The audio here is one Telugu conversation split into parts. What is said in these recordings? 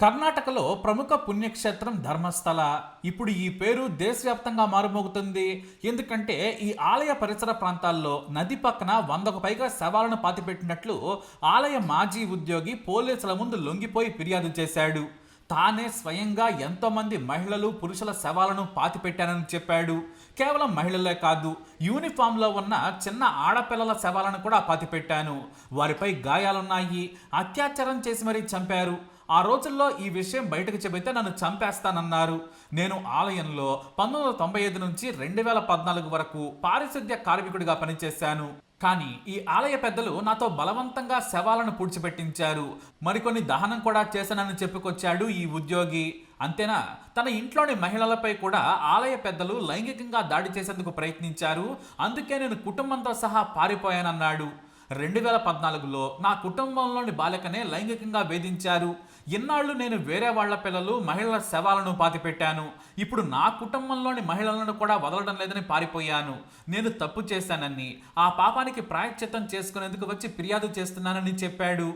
కర్ణాటకలో ప్రముఖ పుణ్యక్షేత్రం ధర్మస్థల. ఇప్పుడు ఈ పేరు దేశవ్యాప్తంగా మారుమోగుతుంది. ఎందుకంటే ఈ ఆలయ పరిసర ప్రాంతాల్లో నది పక్కన వందకు పైగా శవాలను పాతిపెట్టినట్లు ఆలయ మాజీ ఉద్యోగి పోలీసుల ముందు లొంగిపోయి ఫిర్యాదు చేశాడు. తానే స్వయంగా ఎంతోమంది మహిళలు పురుషుల శవాలను పాతిపెట్టానని చెప్పాడు. కేవలం మహిళలే కాదు యూనిఫామ్లో ఉన్న చిన్న ఆడపిల్లల శవాలను కూడా పాతిపెట్టాను. వారిపై గాయాలున్నాయి. అత్యాచారం చేసి మరీ చంపారు. ఆ రోజుల్లో ఈ విషయం బయటకు చెబితే నన్ను చంపేస్తానన్నారు. నేను ఆలయంలో పంతొమ్మిది వందల తొంభై ఐదు నుంచి రెండు వేల పద్నాలుగు వరకు పారిశుద్ధ్య కార్మికుడిగా పనిచేశాను. కానీ ఈ ఆలయ పెద్దలు నాతో బలవంతంగా శవాలను పూడ్చిపెట్టించారు. మరికొన్ని దహనం కూడా చేశానని చెప్పుకొచ్చాడు ఈ ఉద్యోగి. అంతేనా? తన ఇంట్లోని మహిళలపై కూడా ఆలయ పెద్దలు లైంగికంగా దాడి చేసేందుకు ప్రయత్నించారు. అందుకే నేను కుటుంబంతో సహా పారిపోయానన్నాడు. రెండు వేల పద్నాలుగులో నా కుటుంబంలోని బాలికనే లైంగికంగా వేధించారు. ఇన్నాళ్ళు నేను వేరే వాళ్ళ పిల్లలు మహిళల శవాలను పాతిపెట్టాను. ఇప్పుడు నా కుటుంబంలోని మహిళలను కూడా వదలడం లేదని పారిపోయాను. నేను తప్పు చేశానని ఆ పాపానికి ప్రాయశ్చిత్తం చేసుకునేందుకు వచ్చి ఫిర్యాదు చేస్తున్నానని చెప్పాడు.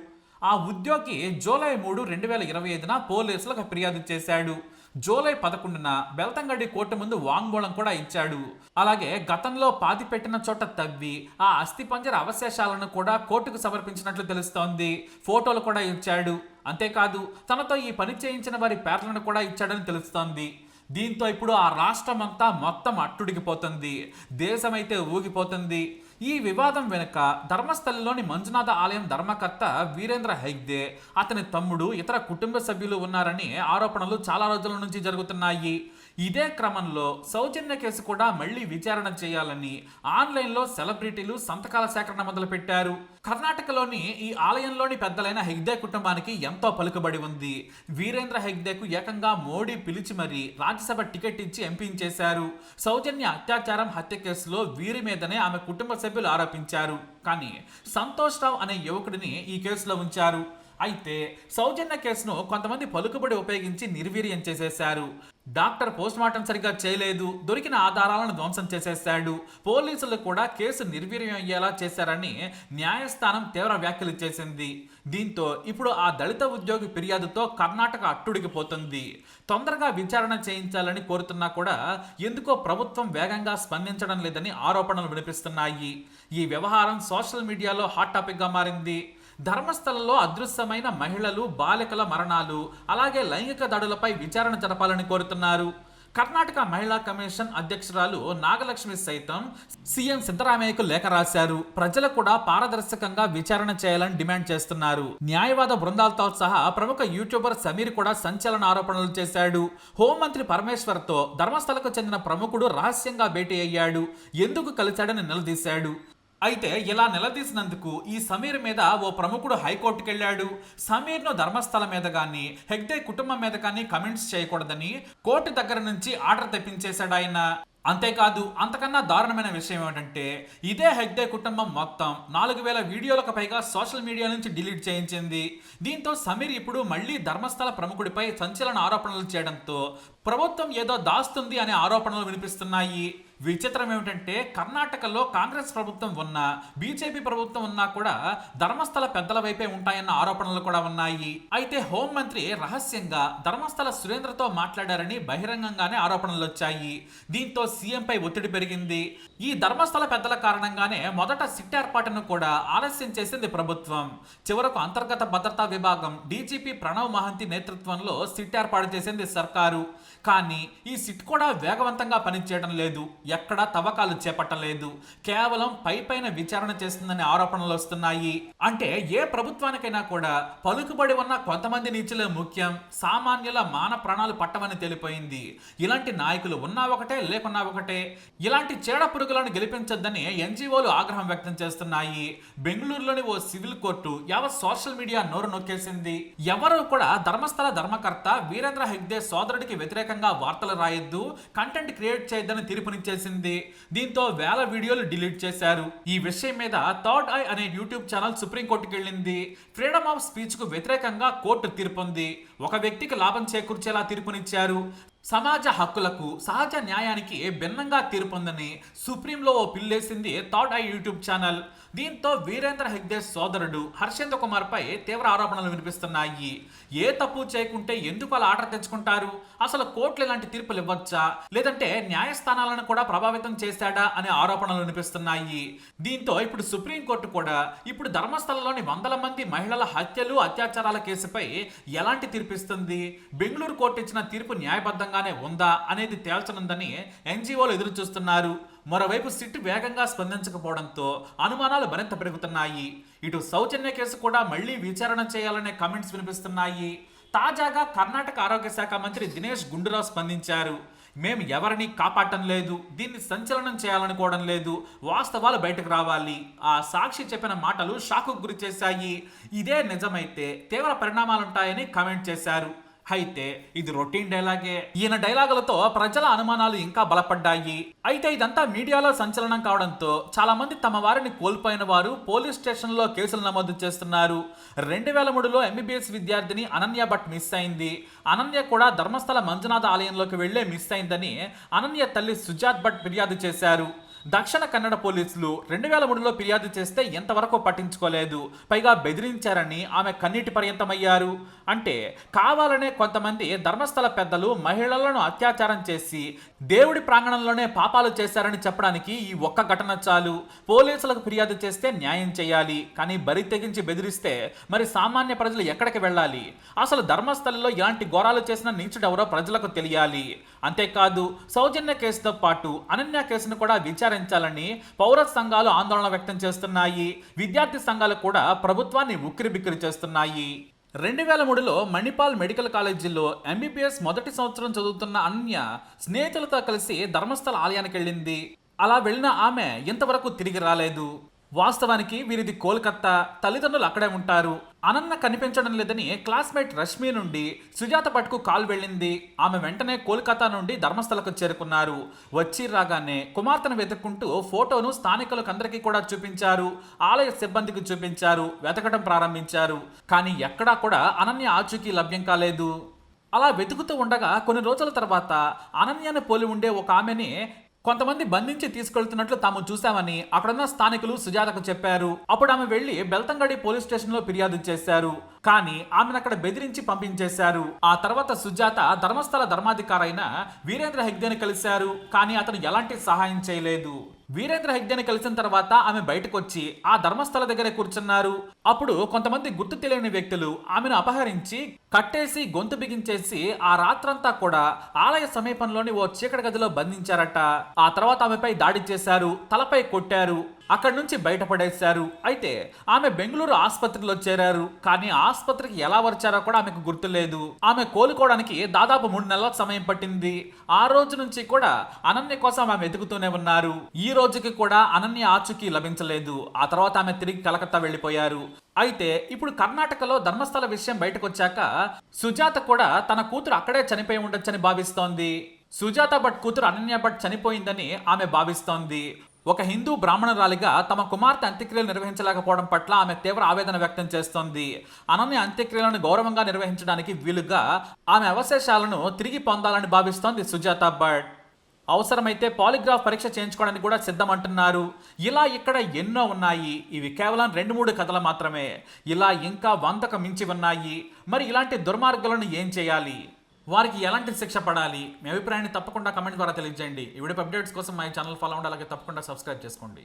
ఆ ఉద్యోగి జూలై మూడు రెండు వేల ఇరవై ఐదున పోలీసులకు ఫిర్యాదు చేశాడు. జూలై పదకొండున బెల్తంగడి కోర్టు ముందు వాంగ్మూలం కూడా ఇచ్చాడు. అలాగే గతంలో పాతి పెట్టిన చోట తవ్వి ఆ అస్థిపంజర అవశేషాలను కూడా కోర్టుకు సమర్పించినట్లు తెలుస్తోంది. ఫోటోలు కూడా ఇచ్చాడు. అంతేకాదు తనతో ఈ పని చేయించిన వారి పేర్లను కూడా ఇచ్చాడని తెలుస్తోంది. దీంతో ఇప్పుడు ఆ రాష్ట్రం అంతా మొత్తం అట్టుడికిపోతుంది దేశమైతే ఊగిపోతుంది. ఈ వివాదం వెనుక ధర్మస్థలంలోని మంజునాథ ఆలయం ధర్మకర్త వీరేంద్ర హెగ్దే అతని తమ్ముడు ఇతర కుటుంబ సభ్యులు ఉన్నారని ఆరోపణలు చాలా రోజుల నుంచి జరుగుతున్నాయి. ఇదే క్రమంలో సౌజన్య కేసు కూడా మళ్ళీ విచారణ చేయాలని ఆన్లైన్లో సెలబ్రిటీలు సంతకాల సేకరణ మొదలుపెట్టారు. కర్ణాటకలోని ఈ ఆలయంలోని పెద్దలైన హెగ్దే కుటుంబానికి ఎంతో పలుకుబడి ఉంది. వీరేంద్ర హెగ్దేకు ఏకంగా మోడీ పిలిచి మరీ రాజ్యసభ టికెట్ ఇచ్చి ఎంపించేశారు సౌజన్య అత్యాచారం హత్య కేసులో వీరి మీదనే ఆమె కుటుంబ సభ్యులు ఆరోపించారు. కానీ సంతోష్ రావు అనే యువకుడిని ఈ కేసులో ఉంచారు. అయితే సౌజన్య కేసును కొంతమంది పలుకుబడి ఉపయోగించి నిర్వీర్యం చేసేశారు. డాక్టర్ పోస్ట్మార్టం సరిగ్గా చేయలేదు దొరికిన ఆధారాలను ధ్వంసం చేసేశాడు. పోలీసులు కూడా కేసు నిర్వీర్యం అయ్యేలా చేశారని న్యాయస్థానం తీవ్ర వ్యాఖ్యలు చేసింది. దీంతో ఇప్పుడు ఆ దళిత ఉద్యోగి ఫిర్యాదుతో కర్ణాటక అట్టుడికిపోతుంది తొందరగా విచారణ చేయించాలని కోరుతున్నా కూడా ఎందుకో ప్రభుత్వం వేగంగా స్పందించడం లేదని ఆరోపణలు వినిపిస్తున్నాయి. ఈ వ్యవహారం సోషల్ మీడియాలో హాట్ టాపిక్గా మారింది. ధర్మస్థలంలో అదృశ్యమైన మహిళలు బాలికల మరణాలు అలాగే లైంగిక దాడులపై విచారణ జరపాలని కోరుతున్నారు. కర్ణాటక మహిళా కమిషన్ అధ్యక్షురాలు నాగలక్ష్మి సైతం సీఎం సిద్ధరామయ్యకు లేఖ రాశారు. ప్రజలు కూడా పారదర్శకంగా విచారణ చేయాలని డిమాండ్ చేస్తున్నారు. న్యాయవాద బృందాలతో సహా ప్రముఖ యూట్యూబర్ సమీర్ కూడా సంచలన ఆరోపణలు చేశాడు. హోంమంత్రి పరమేశ్వర్తో ధర్మస్థలకు చెందిన ప్రముఖుడు రహస్యంగా భేటీ అయ్యాడు. ఎందుకు కలిశాడని నిలదీశాడు. అయితే ఇలా నిలదీసినందుకు ఈ సమీర్ మీద ఓ ప్రముఖుడు హైకోర్టుకు వెళ్ళాడు సమీర్ను ధర్మస్థల మీద కానీ హెగ్డే కుటుంబం మీద కానీ కమెంట్స్ చేయకూడదని కోర్టు దగ్గర నుంచి ఆర్డర్ తెప్పించేశాడు ఆయన. అంతేకాదు అంతకన్నా దారుణమైన విషయం ఏమిటంటే ఇదే హెగ్డే కుటుంబం మొత్తం నాలుగు వేల వీడియోలకు పైగా సోషల్ మీడియా నుంచి డిలీట్ చేయించింది. దీంతో సమీర్ ఇప్పుడు మళ్ళీ ధర్మస్థల ప్రముఖుడిపై సంచలన ఆరోపణలు చేయడంతో ప్రభుత్వం ఏదో దాస్తుంది అనే ఆరోపణలు వినిపిస్తున్నాయి. విచిత్రం ఏమిటంటే కర్ణాటకలో కాంగ్రెస్ ప్రభుత్వం ఉన్నా బీజేపీ ప్రభుత్వం ఉన్నా కూడా ధర్మస్థల పెద్దల వైపే ఉంటాయన్న ఆరోపణలు కూడా ఉన్నాయి. అయితే హోంమంత్రి రహస్యంగా ధర్మస్థల సురేంద్రతో మాట్లాడారని బహిరంగంగానే ఆరోపణలు వచ్చాయి. దీంతో సీఎంపై ఒత్తిడి పెరిగింది. ఈ ధర్మస్థల పెద్దల కారణంగానే మొదట సిట్ ఏర్పాటును కూడా ఆలస్యం చేసింది ప్రభుత్వం. చివరకు అంతర్గత భద్రతా విభాగం డీజీపీ ప్రణవ్ మహంతి నేతృత్వంలో సిట్ ఏర్పాటు చేసింది సర్కారు. కానీ ఈ సిట్ కూడా వేగవంతంగా పనిచేయడం లేదు. ఎక్కడా తవ్వకాలు చేపట్టలేదు. కేవలం పై పైన విచారణ చేస్తుందనే ఆరోపణలు వస్తున్నాయి. అంటే ఏ ప్రభుత్వానికైనా కూడా పలుకుబడి ఉన్న కొంతమంది నీచులే ముఖ్యం. సామాన్యుల మాన ప్రాణాలు పట్టమని తెలిపోయింది. ఇలాంటి నాయకులు ఉన్నా ఒకటే లేకున్నా ఒకటే. ఇలాంటి చీడ పురుగులను గెలిపించొద్దని ఎన్జీఓలు ఆగ్రహం వ్యక్తం చేస్తున్నాయి. బెంగళూరులోని ఓ సివిల్ కోర్టు యావత్ సోషల్ మీడియా నోరు నొక్కేసింది. ఎవరు కూడా ధర్మస్థల ధర్మకర్త వీరేంద్ర హెగ్దే సోదరుడికి వ్యతిరేకంగా వార్తలు రాయొద్దు కంటెంట్ క్రియేట్ చేయొద్దని తీర్పునిచ్చేసింది. దీంతో వేల వీడియోలు డిలీట్ చేశారు. ఈ విషయం మీద థర్డ్ ఐ అనే యూట్యూబ్ ఛానల్ సుప్రీంకోర్టుకి వెళ్ళింది. ఫ్రీడమ్ ఆఫ్ స్పీచ్కు వ్యతిరేకంగా కోర్టు తీర్పుంది. ఒక వ్యక్తికి లాభం చేకూర్చేలా తీర్పునిచ్చారు. సమాజ హక్కులకు సహజ న్యాయానికి భిన్నంగా తీర్పొందని సుప్రీంలో ఓ పిల్లేసింది థర్డ్ ఐ యూట్యూబ్ ఛానల్. దీంతో వీరేంద్ర హెగ్డే సోదరుడు హర్షేంద్ర కుమార్ పై తీవ్ర ఆరోపణలు వినిపిస్తున్నాయి. ఏ తప్పు చేయకుంటే ఎందుకు అలా ఆర్డర్ తెచ్చుకుంటారు? అసలు కోర్టులు ఇలాంటి తీర్పులు ఇవ్వచ్చా? లేదంటే న్యాయస్థానాలను కూడా ప్రభావితం చేశాడా అనే ఆరోపణలు వినిపిస్తున్నాయి. దీంతో ఇప్పుడు సుప్రీంకోర్టు కూడా ఇప్పుడు ధర్మస్థలంలోని వందల మంది మహిళల హత్యలు అత్యాచారాల కేసుపై ఎలాంటి తీర్పిస్తుంది బెంగళూరు కోర్టు ఇచ్చిన తీర్పు న్యాయబద్ధంగానే ఉందా అనేది తేల్చనుందని ఎన్జిఓలు ఎదురు చూస్తున్నారు మరోవైపు సిట్ వేగంగా స్పందించకపోవడంతో అనుమానాలు మరింత పెరుగుతున్నాయి. ఇటు సౌజన్య కేసు కూడా మళ్ళీ విచారణ చేయాలనే కమెంట్స్ వినిపిస్తున్నాయి. తాజాగా కర్ణాటక ఆరోగ్య శాఖ మంత్రి దినేష్ గుండూరావు స్పందించారు. మేము ఎవరిని కాపాడటం లేదు దీన్ని సంచలనం చేయాలనుకోవడం లేదు వాస్తవాలు బయటకు రావాలి. ఆ సాక్షి చెప్పిన మాటలు షాకు గురి చేశాయి. ఇదే నిజమైతే తీవ్ర పరిణామాలుంటాయని కామెంట్ చేశారు. అయితే ఇది రొటీన్ డైలాగే. ఈయన డైలాగులతో ప్రజల అనుమానాలు ఇంకా బలపడ్డాయి. అయితే ఇదంతా మీడియాలో సంచలనం కావడంతో చాలా మంది తమ వారిని కోల్పోయిన వారు పోలీస్ స్టేషన్లో కేసులు నమోదు చేస్తున్నారు. రెండు వేల మూడులో ఎంబీబీఎస్ విద్యార్థిని అనన్య భట్ మిస్ అయింది. అనన్య కూడా ధర్మస్థల మంజునాథ ఆలయంలోకి వెళ్ళే మిస్ అయిందని అనన్య తల్లి సుజాత్ భట్ ఫిర్యాదు చేశారు. దక్షిణ కన్నడ పోలీసులు రెండు వేల మూడులో ఫిర్యాదు చేస్తే ఎంతవరకు పట్టించుకోలేదు. పైగా బెదిరించారని ఆమె కన్నీటి పర్యంతమయ్యారు. అంటే కావాలనే కొంతమంది ధర్మస్థల పెద్దలు మహిళలను అత్యాచారం చేసి దేవుడి ప్రాంగణంలోనే పాపాలు చేశారని చెప్పడానికి ఈ ఒక్క ఘటన చాలు. పోలీసులకు ఫిర్యాదు చేస్తే న్యాయం చేయాలి. కానీ బరి తెగించి బెదిరిస్తే మరి సామాన్య ప్రజలు ఎక్కడికి వెళ్ళాలి? అసలు ధర్మస్థలలో ఎలాంటి ఘోరాలు చేసిన నీచుడెవరో ప్రజలకు తెలియాలి. అంతేకాదు సౌజన్య కేసుతో పాటు అనన్య కేసును కూడా విచారణ విచారించాలని పౌర సంఘాలు ఆందోళన వ్యక్తం చేస్తున్నాయి. విద్యార్థి సంఘాలు కూడా ప్రభుత్వాన్ని ఉక్కిరిబిక్కిరి చేస్తున్నాయి. రెండు వేల మూడులో మణిపాల్ మెడికల్ కాలేజీలో ఎంబీబీఎస్ మొదటి సంవత్సరం చదువుతున్న అన్య స్నేహితులతో కలిసి ధర్మస్థల ఆలయానికి వెళ్ళింది అలా వెళ్ళిన ఆమె ఇంతవరకు తిరిగి రాలేదు. వాస్తవానికి వీరిది కోల్కత్తా తల్లిదండ్రులు అక్కడే ఉంటారు. అనన్న కనిపించడం లేదని క్లాస్మేట్ రష్మి నుండి సుజాత భట్కు కాల్ వెళ్ళింది. ఆమె వెంటనే కోల్కతా నుండి ధర్మస్థలకు చేరుకున్నారు. వచ్చి రాగానే కుమార్తెను వెతుక్కుంటూ ఫోటోను స్థానికులకు అందరికీ కూడా చూపించారు. ఆలయ సిబ్బందికి చూపించారు. వెతకడం ప్రారంభించారు. కానీ ఎక్కడా కూడా అనన్య ఆచూకీ లభ్యం కాలేదు. అలా వెతుకుతూ ఉండగా కొన్ని రోజుల తర్వాత అనన్యను పోలి ఉండే ఒక ఆమెని కొంతమంది బంధించి తీసుకెళ్తున్నట్లు తాము చూశామని అక్కడున్న స్థానికులు సుజాతకు చెప్పారు. అప్పుడు ఆమె వెళ్ళి బెల్తంగడి పోలీస్ స్టేషన్లో ఫిర్యాదు చేశారు. కానీ ఆమెను అక్కడ బెదిరించి పంపించేశారు. ఆ తర్వాత సుజాత ధర్మస్థల ధర్మాధికారైన వీరేంద్ర హెగ్దేని కలిశారు. కానీ అతను ఎలాంటి సహాయం చేయలేదు. వీరేంద్ర హెగ్డేని కలిసిన తర్వాత ఆమె బయటకు వచ్చి ఆ ధర్మస్థల దగ్గర కూర్చున్నారు. అప్పుడు కొంతమంది గుర్తు తెలియని వ్యక్తులు ఆమెను అపహరించి కట్టేసి గొంతు బిగించేసి ఆ రాత్రంతా కూడా ఆలయ సమీపంలోని ఓ చీకటి గదిలో బంధించారట. ఆ తర్వాత ఆమెపై దాడి చేశారు తలపై కొట్టారు. అక్కడి నుంచి బయటపడేశారు. అయితే ఆమె బెంగళూరు ఆసుపత్రిలో చేరారు. కానీ ఆసుపత్రికి ఎలా వచ్చారో కూడా ఆమెకు గుర్తులేదు. ఆమె కోలుకోవడానికి దాదాపు మూడు నెలల సమయం పట్టింది. ఆ రోజు నుంచి కూడా అనన్య కోసం ఆమె వెతుకుతూనే ఉన్నారు. ఈ రోజుకి కూడా అనన్య ఆచూకీ లభించలేదు. ఆ తర్వాత ఆమె తిరిగి కలకత్తా వెళ్ళిపోయారు. అయితే ఇప్పుడు కర్ణాటకలో ధర్మస్థల విషయం బయటకు వచ్చాక సుజాత కూడా తన కూతురు అక్కడే చనిపోయి ఉండొచ్చని భావిస్తోంది. సుజాత భట్ కూతురు అనన్య భట్ చనిపోయిందని ఆమె భావిస్తోంది. ఒక హిందూ బ్రాహ్మణురాలిగా తమ కుమార్తె అంత్యక్రియలు నిర్వహించలేకపోవడం పట్ల ఆమె తీవ్ర ఆవేదన వ్యక్తం చేస్తోంది. అనన్య అంత్యక్రియలను గౌరవంగా నిర్వహించడానికి వీలుగా ఆమె అవశేషాలను తిరిగి పొందాలని భావిస్తోంది సుజాత భట్. అవసరమైతే పాలిగ్రాఫ్ పరీక్ష చేయించుకోవడానికి కూడా సిద్ధమంటున్నారు. ఇలా ఇక్కడ ఎన్నో ఉన్నాయి. ఇవి కేవలం రెండు మూడు కథలు మాత్రమే. ఇలా ఇంకా వందకు మించి ఉన్నాయి. మరి ఇలాంటి దుర్మార్గులను ఏం చేయాలి? వారికి ఎలాంటి శిక్ష పడాలి? మీ అభిప్రాయాన్ని తప్పకుండా కమెంట్ ద్వారా తెలియజేయండి. ఈ వీడియో అప్డేట్స్ కోసం మా ఛానల్ ఫాలో అవ్వండి అలాగే తప్పకుండా సబ్స్క్రైబ్ చేసుకోండి.